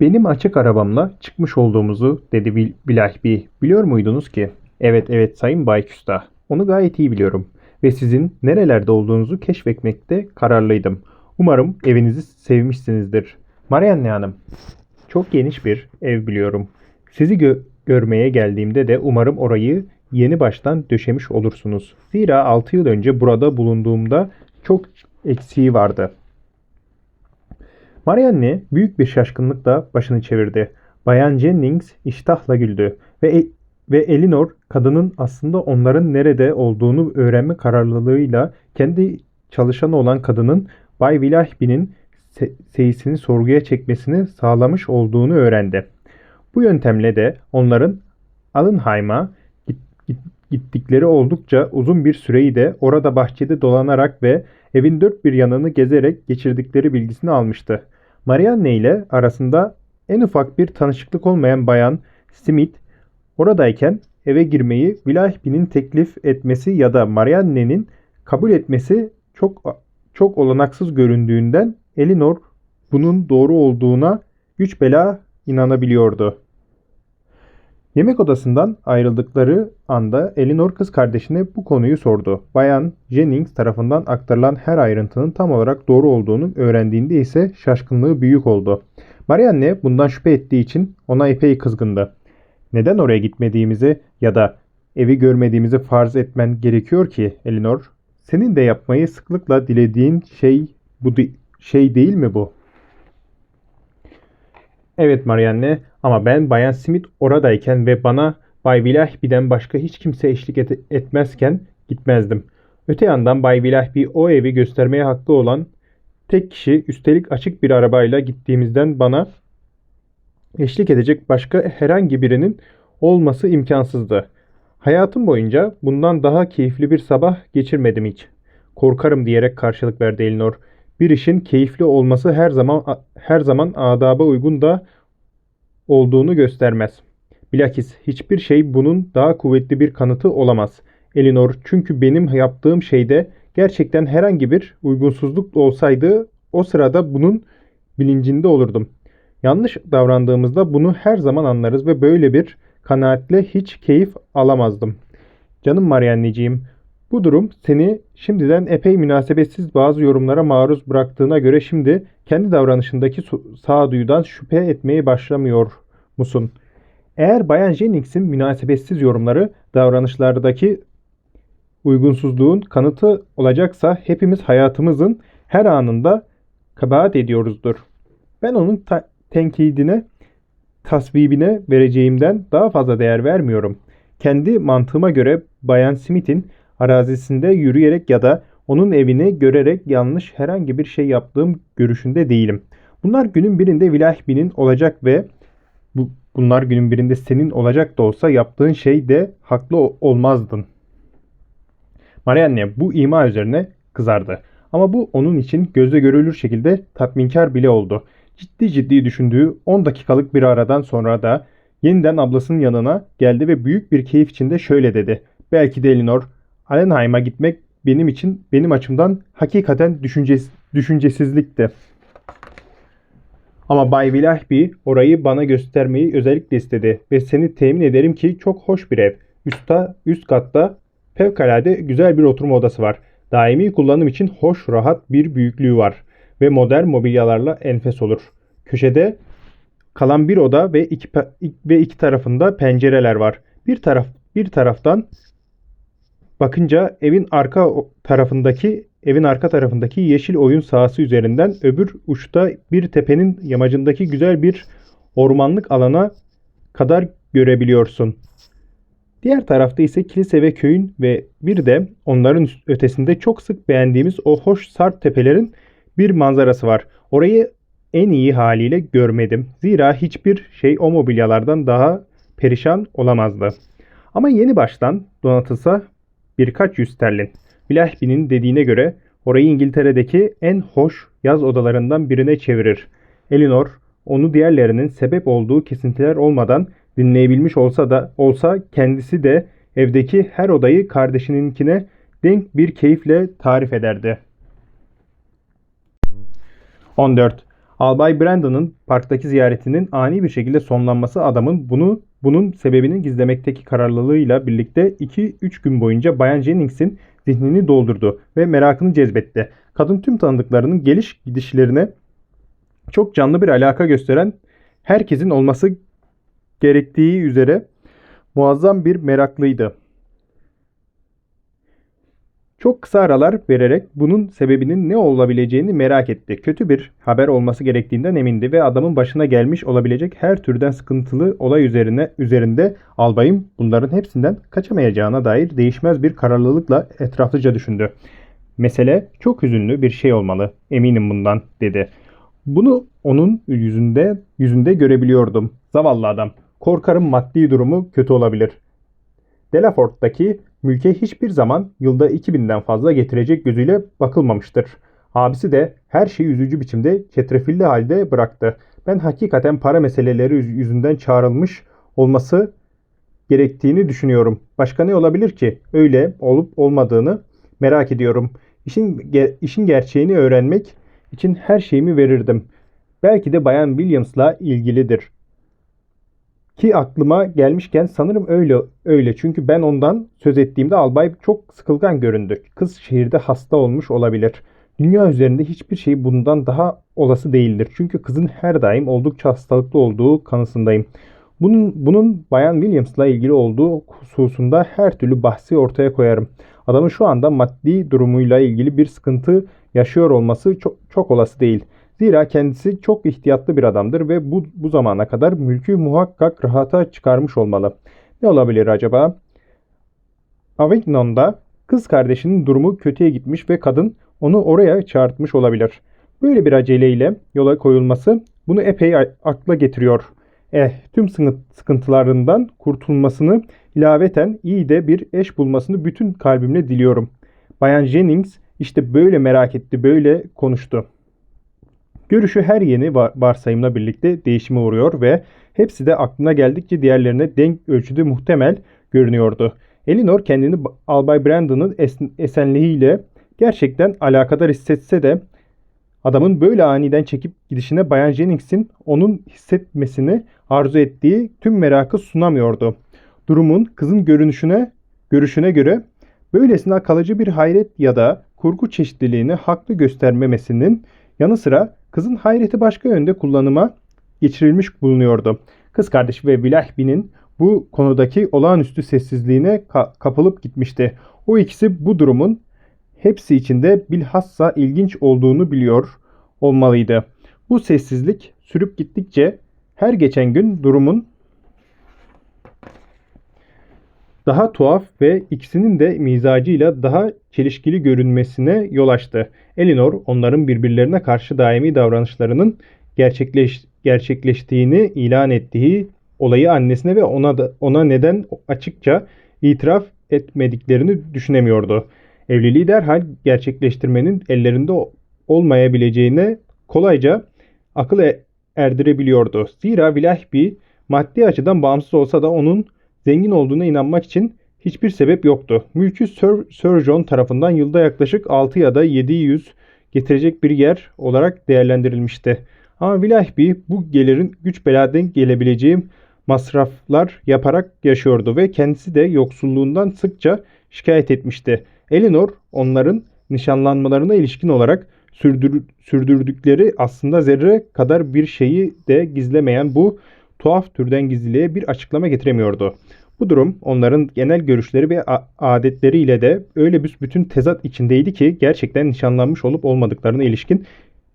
Benim açık arabamla çıkmış olduğumuzu dedi Bil Bilahbi. Biliyor muydunuz ki? Evet evet Sayın Bayküsta. Onu gayet iyi biliyorum. Ve sizin nerelerde olduğunuzu keşfetmekte kararlıydım. Umarım evinizi sevmişsinizdir. Marianne Hanım. Çok geniş bir ev biliyorum. Sizi gö- görmeye geldiğimde de umarım orayı yeni baştan döşemiş olursunuz. Zira 6 yıl önce burada bulunduğumda çok eksiği vardı. Marianne büyük bir şaşkınlıkla başını çevirdi. Bayan Jennings iştahla güldü ve e- ve Elinor kadının aslında onların nerede olduğunu öğrenme kararlılığıyla kendi çalışanı olan kadının Bay Willoughby'nin se- seyisini sorguya çekmesini sağlamış olduğunu öğrendi. Bu yöntemle de onların Allenheim'a git- git- gittikleri oldukça uzun bir süreyi de orada bahçede dolanarak ve evin dört bir yanını gezerek geçirdikleri bilgisini almıştı. Marianne ile arasında en ufak bir tanışıklık olmayan bayan Smith oradayken eve girmeyi Willoughby'nin teklif etmesi ya da Marianne'nin kabul etmesi çok çok olanaksız göründüğünden Elinor bunun doğru olduğuna güç bela inanabiliyordu. Yemek odasından ayrıldıkları anda Elinor kız kardeşine bu konuyu sordu. Bayan Jennings tarafından aktarılan her ayrıntının tam olarak doğru olduğunu öğrendiğinde ise şaşkınlığı büyük oldu. Marianne bundan şüphe ettiği için ona epey kızgındı. Neden oraya gitmediğimizi ya da evi görmediğimizi farz etmen gerekiyor ki Elinor? Senin de yapmayı sıklıkla dilediğin şey bu de- şey değil mi bu? Evet Marianne ama ben Bayan Smith oradayken ve bana Bay Willoughby'den başka hiç kimse eşlik et- etmezken gitmezdim. Öte yandan Bay Willoughby o evi göstermeye hakkı olan tek kişi üstelik açık bir arabayla gittiğimizden bana eşlik edecek başka herhangi birinin olması imkansızdı. Hayatım boyunca bundan daha keyifli bir sabah geçirmedim hiç. Korkarım diyerek karşılık verdi Elinor. Bir işin keyifli olması her zaman her zaman adaba uygun da olduğunu göstermez. Bilakis hiçbir şey bunun daha kuvvetli bir kanıtı olamaz. Elinor çünkü benim yaptığım şeyde gerçekten herhangi bir uygunsuzluk olsaydı o sırada bunun bilincinde olurdum. Yanlış davrandığımızda bunu her zaman anlarız ve böyle bir kanaatle hiç keyif alamazdım. Canım Marianneciğim, bu durum seni şimdiden epey münasebetsiz bazı yorumlara maruz bıraktığına göre şimdi kendi davranışındaki sağduyudan şüphe etmeye başlamıyor musun? Eğer Bayan Jennings'in münasebetsiz yorumları davranışlardaki uygunsuzluğun kanıtı olacaksa hepimiz hayatımızın her anında kabahat ediyoruzdur. Ben onun ta- tenkidine, tasvibine vereceğimden daha fazla değer vermiyorum. Kendi mantığıma göre Bayan Smith'in arazisinde yürüyerek ya da onun evini görerek yanlış herhangi bir şey yaptığım görüşünde değilim. Bunlar günün birinde Willoughby'nin olacak ve bu, bunlar günün birinde senin olacak da olsa yaptığın şey de haklı olmazdın. Marianne bu ima üzerine kızardı. Ama bu onun için gözle görülür şekilde tatminkar bile oldu. Ciddi ciddi düşündüğü 10 dakikalık bir aradan sonra da yeniden ablasının yanına geldi ve büyük bir keyif içinde şöyle dedi. Belki de Elinor, Allenheim'a gitmek benim için benim açımdan hakikaten düşünces düşüncesizlikti. Ama Bay Willoughby orayı bana göstermeyi özellikle istedi ve seni temin ederim ki çok hoş bir ev. Üstta, üst katta fevkalade güzel bir oturma odası var. Daimi kullanım için hoş, rahat bir büyüklüğü var ve modern mobilyalarla enfes olur. Köşede kalan bir oda ve iki ve iki tarafında pencereler var. Bir taraf bir taraftan bakınca evin arka tarafındaki evin arka tarafındaki yeşil oyun sahası üzerinden öbür uçta bir tepenin yamacındaki güzel bir ormanlık alana kadar görebiliyorsun. Diğer tarafta ise kilise ve köyün ve bir de onların ötesinde çok sık beğendiğimiz o hoş sarp tepelerin bir manzarası var. Orayı en iyi haliyle görmedim. Zira hiçbir şey o mobilyalardan daha perişan olamazdı. Ama yeni baştan donatılsa birkaç yüz sterlin. Willoughby'nin dediğine göre orayı İngiltere'deki en hoş yaz odalarından birine çevirir. Elinor onu diğerlerinin sebep olduğu kesintiler olmadan dinleyebilmiş olsa da olsa kendisi de evdeki her odayı kardeşininkine denk bir keyifle tarif ederdi. 14. Albay Brandon'ın parktaki ziyaretinin ani bir şekilde sonlanması adamın bunu bunun sebebini gizlemekteki kararlılığıyla birlikte 2-3 gün boyunca Bayan Jennings'in zihnini doldurdu ve merakını cezbetti. Kadın tüm tanıdıklarının geliş gidişlerine çok canlı bir alaka gösteren herkesin olması gerektiği üzere muazzam bir meraklıydı. Çok kısa aralar vererek bunun sebebinin ne olabileceğini merak etti. Kötü bir haber olması gerektiğinden emindi ve adamın başına gelmiş olabilecek her türden sıkıntılı olay üzerine üzerinde albayım bunların hepsinden kaçamayacağına dair değişmez bir kararlılıkla etraflıca düşündü. Mesele çok hüzünlü bir şey olmalı. Eminim bundan dedi. Bunu onun yüzünde yüzünde görebiliyordum. Zavallı adam. Korkarım maddi durumu kötü olabilir. Delafort'taki mülke hiçbir zaman yılda 2000'den fazla getirecek gözüyle bakılmamıştır. Abisi de her şeyi üzücü biçimde çetrefilli halde bıraktı. Ben hakikaten para meseleleri yüzünden çağrılmış olması gerektiğini düşünüyorum. Başka ne olabilir ki? Öyle olup olmadığını merak ediyorum. İşin, işin gerçeğini öğrenmek için her şeyimi verirdim. Belki de Bayan Williams'la ilgilidir. Ki aklıma gelmişken sanırım öyle öyle. Çünkü ben ondan söz ettiğimde albay çok sıkılgan göründü. Kız şehirde hasta olmuş olabilir. Dünya üzerinde hiçbir şey bundan daha olası değildir. Çünkü kızın her daim oldukça hastalıklı olduğu kanısındayım. Bunun, bunun Bayan Williams'la ilgili olduğu hususunda her türlü bahsi ortaya koyarım. Adamın şu anda maddi durumuyla ilgili bir sıkıntı yaşıyor olması çok, çok olası değil. Zira kendisi çok ihtiyatlı bir adamdır ve bu, bu zamana kadar mülkü muhakkak rahata çıkarmış olmalı. Ne olabilir acaba? Avignon'da kız kardeşinin durumu kötüye gitmiş ve kadın onu oraya çağırtmış olabilir. Böyle bir aceleyle yola koyulması bunu epey akla getiriyor. Eh, tüm sıkıntılarından kurtulmasını ilaveten iyi de bir eş bulmasını bütün kalbimle diliyorum. Bayan Jennings işte böyle merak etti, böyle konuştu. Görüşü her yeni varsayımla birlikte değişime uğruyor ve hepsi de aklına geldikçe diğerlerine denk ölçüde muhtemel görünüyordu. Elinor kendini Albay Brandon'ın es- esenliğiyle gerçekten alakadar hissetse de adamın böyle aniden çekip gidişine Bayan Jennings'in onun hissetmesini arzu ettiği tüm merakı sunamıyordu. Durumun kızın görünüşüne görüşüne göre böylesine kalıcı bir hayret ya da kurgu çeşitliliğini haklı göstermemesinin yanı sıra Kızın hayreti başka yönde kullanıma geçirilmiş bulunuyordu. Kız kardeşi ve Vilahbi'nin bu konudaki olağanüstü sessizliğine ka- kapılıp gitmişti. O ikisi bu durumun hepsi içinde bilhassa ilginç olduğunu biliyor olmalıydı. Bu sessizlik sürüp gittikçe her geçen gün durumun daha tuhaf ve ikisinin de mizacıyla daha çelişkili görünmesine yol açtı. Elinor onların birbirlerine karşı daimi davranışlarının gerçekleş, gerçekleştiğini ilan ettiği olayı annesine ve ona da, ona neden açıkça itiraf etmediklerini düşünemiyordu. Evliliği derhal gerçekleştirmenin ellerinde olmayabileceğine kolayca akıl e, erdirebiliyordu. Zira Vilahbi maddi açıdan bağımsız olsa da onun zengin olduğuna inanmak için hiçbir sebep yoktu. Mülkü Sir, Sir John tarafından yılda yaklaşık 6 ya da 700 getirecek bir yer olarak değerlendirilmişti. Ama Willoughby bu gelirin güç beladan gelebileceği masraflar yaparak yaşıyordu ve kendisi de yoksulluğundan sıkça şikayet etmişti. Eleanor onların nişanlanmalarına ilişkin olarak sürdür, sürdürdükleri aslında zerre kadar bir şeyi de gizlemeyen bu tuhaf türden gizliliğe bir açıklama getiremiyordu. Bu durum onların genel görüşleri ve adetleriyle de öyle bütün tezat içindeydi ki gerçekten nişanlanmış olup olmadıklarına ilişkin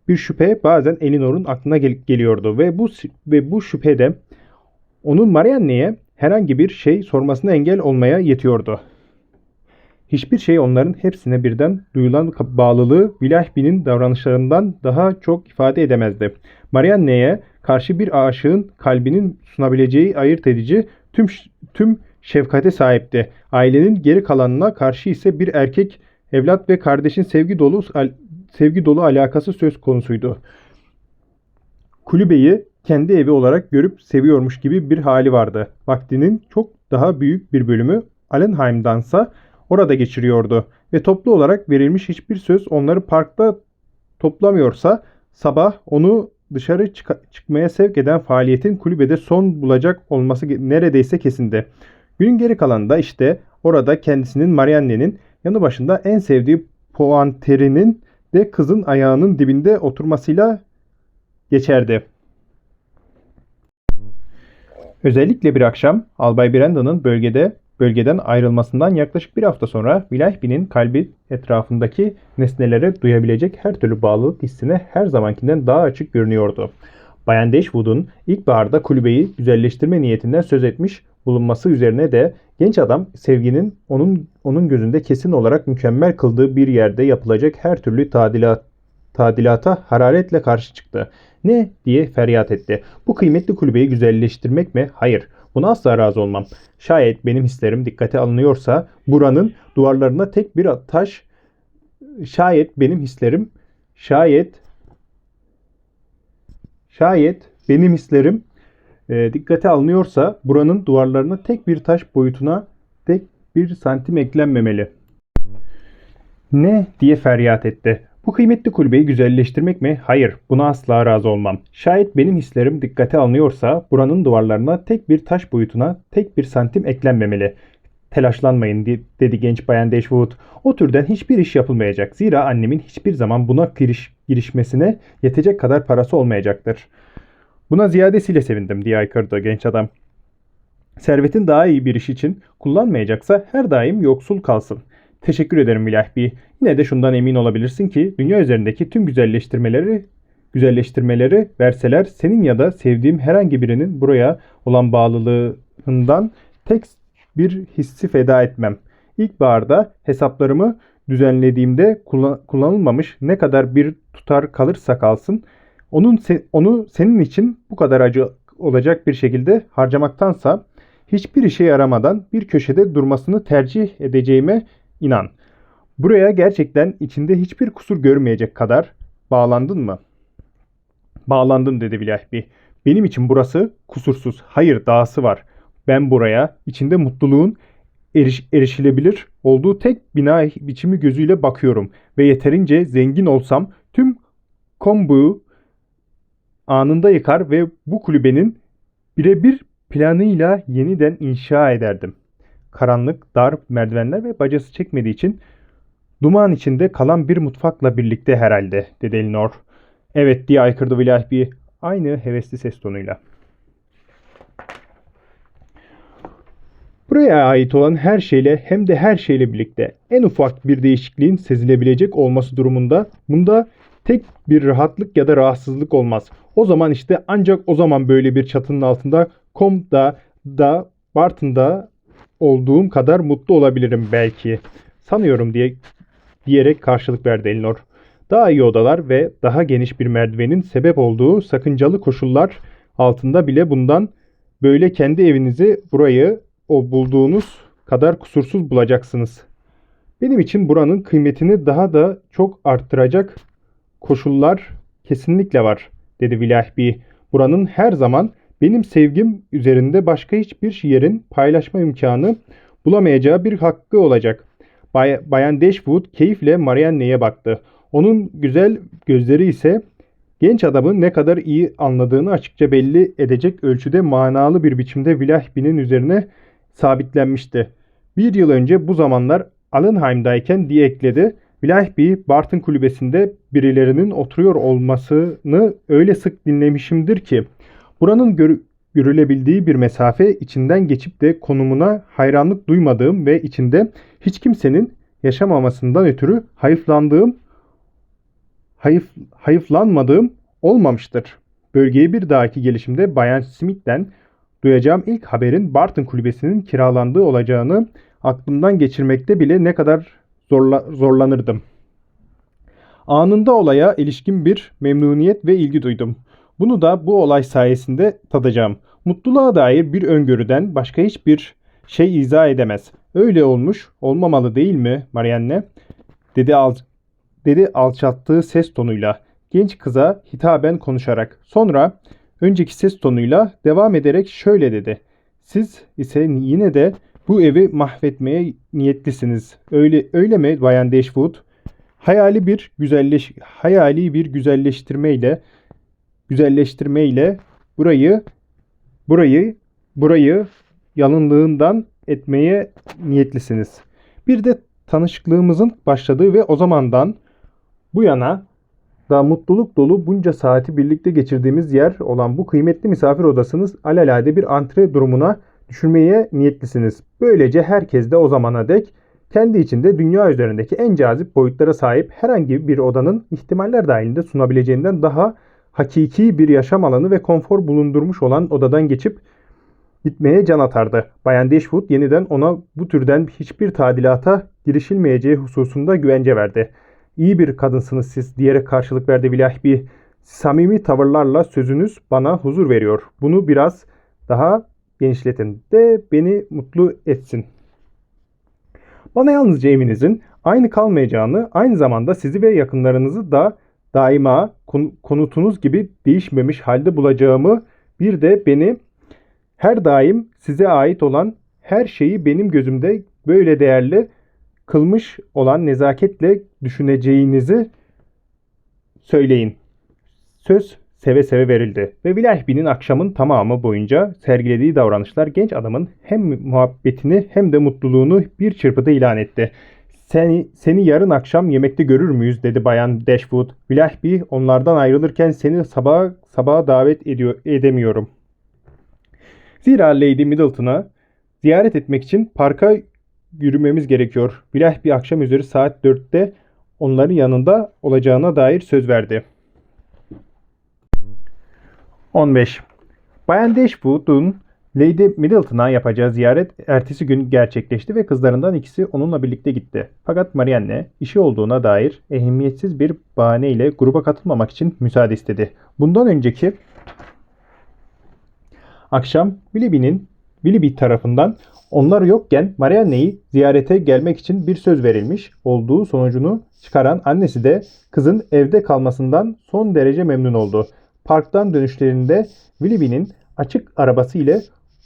bir şüphe bazen Elinor'un aklına gel- geliyordu ve bu ve bu şüphe de onun Marianne'ye herhangi bir şey sormasına engel olmaya yetiyordu. Hiçbir şey onların hepsine birden duyulan bağlılığı Vilahbi'nin davranışlarından daha çok ifade edemezdi. Marianne'ye karşı bir aşığın kalbinin sunabileceği ayırt edici tüm tüm şefkate sahipti. Ailenin geri kalanına karşı ise bir erkek evlat ve kardeşin sevgi dolu sevgi dolu alakası söz konusuydu. Kulübeyi kendi evi olarak görüp seviyormuş gibi bir hali vardı. Vaktinin çok daha büyük bir bölümü Allenheim'dansa orada geçiriyordu ve toplu olarak verilmiş hiçbir söz onları parkta toplamıyorsa sabah onu dışarı çıka- çıkmaya sevk eden faaliyetin kulübede son bulacak olması neredeyse kesindi. Günün geri kalanında işte orada kendisinin Marianne'nin yanı başında en sevdiği puanterinin de kızın ayağının dibinde oturmasıyla geçerdi. Özellikle bir akşam Albay Brandon'ın bölgede bölgeden ayrılmasından yaklaşık bir hafta sonra Wilhelm'in kalbi etrafındaki nesnelere duyabilecek her türlü bağlılık hissine her zamankinden daha açık görünüyordu. Bayan Dashwood'un ilkbaharda kulübeyi güzelleştirme niyetinden söz etmiş bulunması üzerine de genç adam sevginin onun onun gözünde kesin olarak mükemmel kıldığı bir yerde yapılacak her türlü tadilat tadilata hararetle karşı çıktı. Ne diye feryat etti. Bu kıymetli kulübeyi güzelleştirmek mi? Hayır. Buna asla razı olmam. Şayet benim hislerim dikkate alınıyorsa buranın duvarlarına tek bir taş şayet benim hislerim şayet şayet benim hislerim e, dikkate alınıyorsa buranın duvarlarına tek bir taş boyutuna tek bir santim eklenmemeli. Ne diye feryat etti. Bu kıymetli kulübeyi güzelleştirmek mi? Hayır, buna asla razı olmam. Şayet benim hislerim dikkate alınıyorsa buranın duvarlarına tek bir taş boyutuna tek bir santim eklenmemeli. Telaşlanmayın di- dedi genç bayan Dashwood. O türden hiçbir iş yapılmayacak. Zira annemin hiçbir zaman buna giriş, girişmesine yetecek kadar parası olmayacaktır. Buna ziyadesiyle sevindim diye aykırdı genç adam. Servetin daha iyi bir iş için kullanmayacaksa her daim yoksul kalsın. Teşekkür ederim Vilahbi. Yine de şundan emin olabilirsin ki dünya üzerindeki tüm güzelleştirmeleri güzelleştirmeleri verseler senin ya da sevdiğim herhangi birinin buraya olan bağlılığından tek bir hissi feda etmem. İlkbaharda hesaplarımı düzenlediğimde kullan- kullanılmamış ne kadar bir tutar kalırsa kalsın onun se- onu senin için bu kadar acı olacak bir şekilde harcamaktansa hiçbir işe yaramadan bir köşede durmasını tercih edeceğime inan. Buraya gerçekten içinde hiçbir kusur görmeyecek kadar bağlandın mı? Bağlandım dedi Vilahbi. Benim için burası kusursuz. Hayır dahası var. Ben buraya içinde mutluluğun eriş- erişilebilir olduğu tek bina biçimi gözüyle bakıyorum. Ve yeterince zengin olsam tüm kombuyu anında yıkar ve bu kulübenin birebir planıyla yeniden inşa ederdim. Karanlık, dar merdivenler ve bacası çekmediği için duman içinde kalan bir mutfakla birlikte herhalde, dedi Elinor. Evet diye aykırdı Willoughby aynı hevesli ses tonuyla. Buraya ait olan her şeyle hem de her şeyle birlikte en ufak bir değişikliğin sezilebilecek olması durumunda bunda tek bir rahatlık ya da rahatsızlık olmaz. O zaman işte ancak o zaman böyle bir çatının altında Comte'da da Barton'da olduğum kadar mutlu olabilirim belki. Sanıyorum diye diyerek karşılık verdi Elinor. Daha iyi odalar ve daha geniş bir merdivenin sebep olduğu sakıncalı koşullar altında bile bundan böyle kendi evinizi burayı o bulduğunuz kadar kusursuz bulacaksınız. Benim için buranın kıymetini daha da çok arttıracak koşullar kesinlikle var, dedi Willoughby. Buranın her zaman benim sevgim üzerinde başka hiçbir yerin paylaşma imkanı bulamayacağı bir hakkı olacak. Bay- Bayan Dashwood keyifle Marianne'ye baktı. Onun güzel gözleri ise genç adamın ne kadar iyi anladığını açıkça belli edecek ölçüde manalı bir biçimde Willoughby'nin üzerine sabitlenmişti. Bir yıl önce bu zamanlar Allenheim'dayken diye ekledi. Willoughby, Barton kulübesinde birilerinin oturuyor olmasını öyle sık dinlemişimdir ki buranın gör- görülebildiği bir mesafe içinden geçip de konumuna hayranlık duymadığım ve içinde hiç kimsenin yaşamamasından ötürü hayıflandığım, hayıf, hayıflanmadığım olmamıştır. Bölgeye bir dahaki gelişimde Bayan Smith'ten duyacağım ilk haberin Barton kulübesinin kiralandığı olacağını aklımdan geçirmekte bile ne kadar zorla, zorlanırdım. Anında olaya ilişkin bir memnuniyet ve ilgi duydum. Bunu da bu olay sayesinde tadacağım. Mutluluğa dair bir öngörüden başka hiçbir şey izah edemez. Öyle olmuş, olmamalı değil mi Marianne? Dedi, al dedi alçalttığı ses tonuyla. Genç kıza hitaben konuşarak. Sonra önceki ses tonuyla devam ederek şöyle dedi. Siz ise yine de bu evi mahvetmeye niyetlisiniz. Öyle öyle mi Bayan Dashwood? Hayali bir güzelleş hayali bir güzelleştirmeyle güzelleştirme ile burayı burayı burayı yalınlığından etmeye niyetlisiniz. Bir de tanışıklığımızın başladığı ve o zamandan bu yana da mutluluk dolu bunca saati birlikte geçirdiğimiz yer olan bu kıymetli misafir odasınız alelade bir antre durumuna düşürmeye niyetlisiniz. Böylece herkes de o zamana dek kendi içinde dünya üzerindeki en cazip boyutlara sahip herhangi bir odanın ihtimaller dahilinde sunabileceğinden daha hakiki bir yaşam alanı ve konfor bulundurmuş olan odadan geçip gitmeye can atardı. Bayan Dashwood yeniden ona bu türden hiçbir tadilata girişilmeyeceği hususunda güvence verdi. İyi bir kadınsınız siz diyerek karşılık verdi Willoughby. Samimi tavırlarla sözünüz bana huzur veriyor. Bunu biraz daha genişletin de beni mutlu etsin. Bana yalnızca evinizin aynı kalmayacağını, aynı zamanda sizi ve yakınlarınızı da daima kon- konutunuz gibi değişmemiş halde bulacağımı, bir de beni her daim size ait olan her şeyi benim gözümde böyle değerli kılmış olan nezaketle düşüneceğinizi söyleyin. Söz seve seve verildi ve Willoughby'nin akşamın tamamı boyunca sergilediği davranışlar genç adamın hem muhabbetini hem de mutluluğunu bir çırpıda ilan etti. Seni, seni yarın akşam yemekte görür müyüz dedi bayan Dashwood. Willoughby onlardan ayrılırken seni sabah sabaha davet ediyor edemiyorum. Zira Lady Middleton'a ziyaret etmek için parka yürümemiz gerekiyor. Willoughby akşam üzeri saat 4'te onların yanında olacağına dair söz verdi. 15. Bayan Dashwood'un Lady Middleton'a yapacağı ziyaret ertesi gün gerçekleşti ve kızlarından ikisi onunla birlikte gitti. Fakat Marianne işi olduğuna dair ehemmiyetsiz bir bahaneyle gruba katılmamak için müsaade istedi. Bundan önceki akşam Willoughby'nin Willoughby tarafından onlar yokken Marianne'yi ziyarete gelmek için bir söz verilmiş olduğu sonucunu çıkaran annesi de kızın evde kalmasından son derece memnun oldu. Parktan dönüşlerinde Willoughby'nin açık arabası ile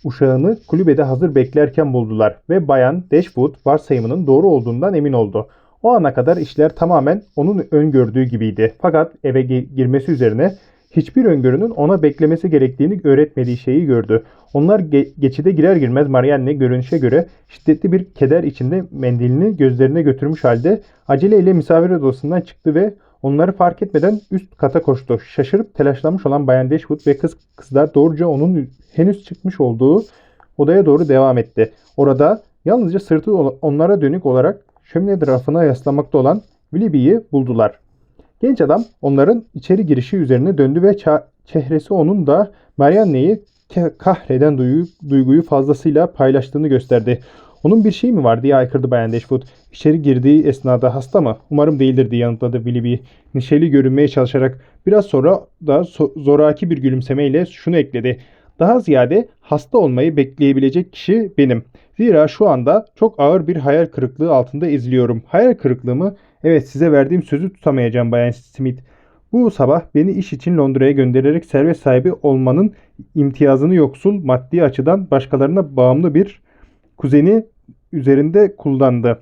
uşağını kulübede hazır beklerken buldular ve bayan Dashwood varsayımının doğru olduğundan emin oldu. O ana kadar işler tamamen onun öngördüğü gibiydi. Fakat eve gi- girmesi üzerine hiçbir öngörünün ona beklemesi gerektiğini öğretmediği şeyi gördü. Onlar ge- geçide girer girmez Marianne görünüşe göre şiddetli bir keder içinde mendilini gözlerine götürmüş halde aceleyle misafir odasından çıktı ve onları fark etmeden üst kata koştu. Şaşırıp telaşlanmış olan Bayan Dashwood ve kız kızlar doğruca onun henüz çıkmış olduğu odaya doğru devam etti. Orada yalnızca sırtı onlara dönük olarak şömine tarafına yaslamakta olan Willoughby'yi buldular. Genç adam onların içeri girişi üzerine döndü ve çehresi onun da Marianne'yi kahreden duygu, duyguyu fazlasıyla paylaştığını gösterdi. Onun bir şey mi var diye aykırdı Bayan Dashwood. İçeri girdiği esnada hasta mı? Umarım değildir diye yanıtladı Willoughby. Neşeli görünmeye çalışarak biraz sonra da zoraki bir gülümsemeyle şunu ekledi. Daha ziyade hasta olmayı bekleyebilecek kişi benim. Zira şu anda çok ağır bir hayal kırıklığı altında izliyorum. Hayal kırıklığımı evet size verdiğim sözü tutamayacağım Bayan Smith. Bu sabah beni iş için Londra'ya göndererek servet sahibi olmanın imtiyazını yoksul maddi açıdan başkalarına bağımlı bir kuzeni üzerinde kullandı.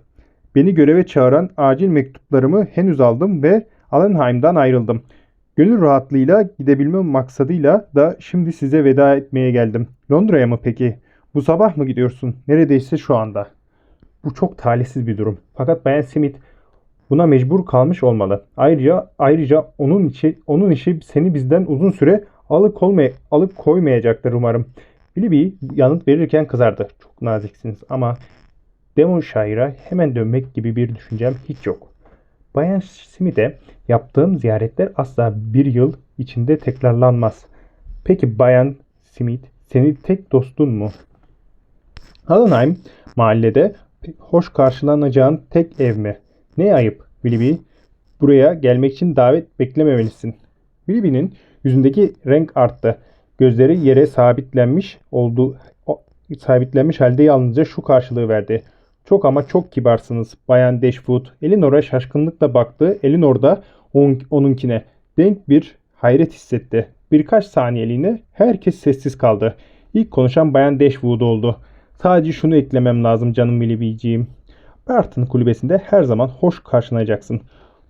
Beni göreve çağıran acil mektuplarımı henüz aldım ve Allenheim'dan ayrıldım. Gönül rahatlığıyla gidebilme maksadıyla da şimdi size veda etmeye geldim. Londra'ya mı peki? Bu sabah mı gidiyorsun? Neredeyse şu anda. Bu çok talihsiz bir durum. Fakat Bayan Smith buna mecbur kalmış olmalı. Ayrıca ayrıca onun işi onun işi seni bizden uzun süre alık olmay alıp koymayacaktır umarım. Willoughby yanıt verirken kızardı. Çok naziksiniz ama Devonshire'a hemen dönmek gibi bir düşüncem hiç yok. Bayan Smith'e yaptığım ziyaretler asla bir yıl içinde tekrarlanmaz. Peki Bayan Smith seni tek dostun mu? Allenheim mahallede hoş karşılanacağın tek ev mi? Ne ayıp Willoughby. Buraya gelmek için davet beklememelisin. Willoughby'nin yüzündeki renk arttı. Gözleri yere sabitlenmiş olduğu sabitlenmiş halde yalnızca şu karşılığı verdi. Çok ama çok kibarsınız Bayan Dashwood. Elinor'a şaşkınlıkla baktı. Elinor da on, onunkine denk bir hayret hissetti. Birkaç saniyeliğine herkes sessiz kaldı. İlk konuşan Bayan Dashwood oldu. Sadece şunu eklemem lazım canım Willoughby'ciğim. Barton kulübesinde her zaman hoş karşılanacaksın.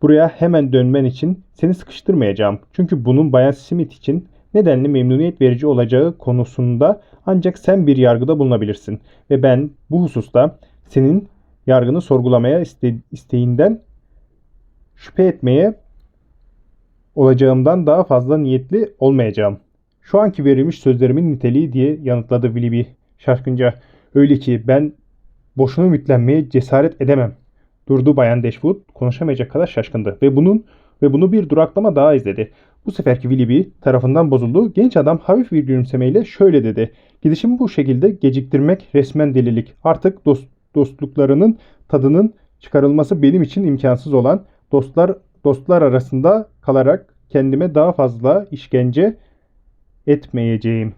Buraya hemen dönmen için seni sıkıştırmayacağım. Çünkü bunun Bayan Smith için nedenli memnuniyet verici olacağı konusunda ancak sen bir yargıda bulunabilirsin. Ve ben bu hususta senin yargını sorgulamaya iste- isteğinden şüphe etmeye olacağımdan daha fazla niyetli olmayacağım. Şu anki verilmiş sözlerimin niteliği diye yanıtladı Willoughby şaşkınca. Öyle ki ben boşuna ümitlenmeye cesaret edemem. Durdu Bayan Dashwood konuşamayacak kadar şaşkındı ve bunun ve bunu bir duraklama daha izledi. Bu seferki Willoughby tarafından bozuldu. Genç adam hafif bir gülümsemeyle şöyle dedi. Gidişimi bu şekilde geciktirmek resmen delilik. Artık dost, dostluklarının tadının çıkarılması benim için imkansız olan dostlar dostlar arasında kalarak kendime daha fazla işkence etmeyeceğim.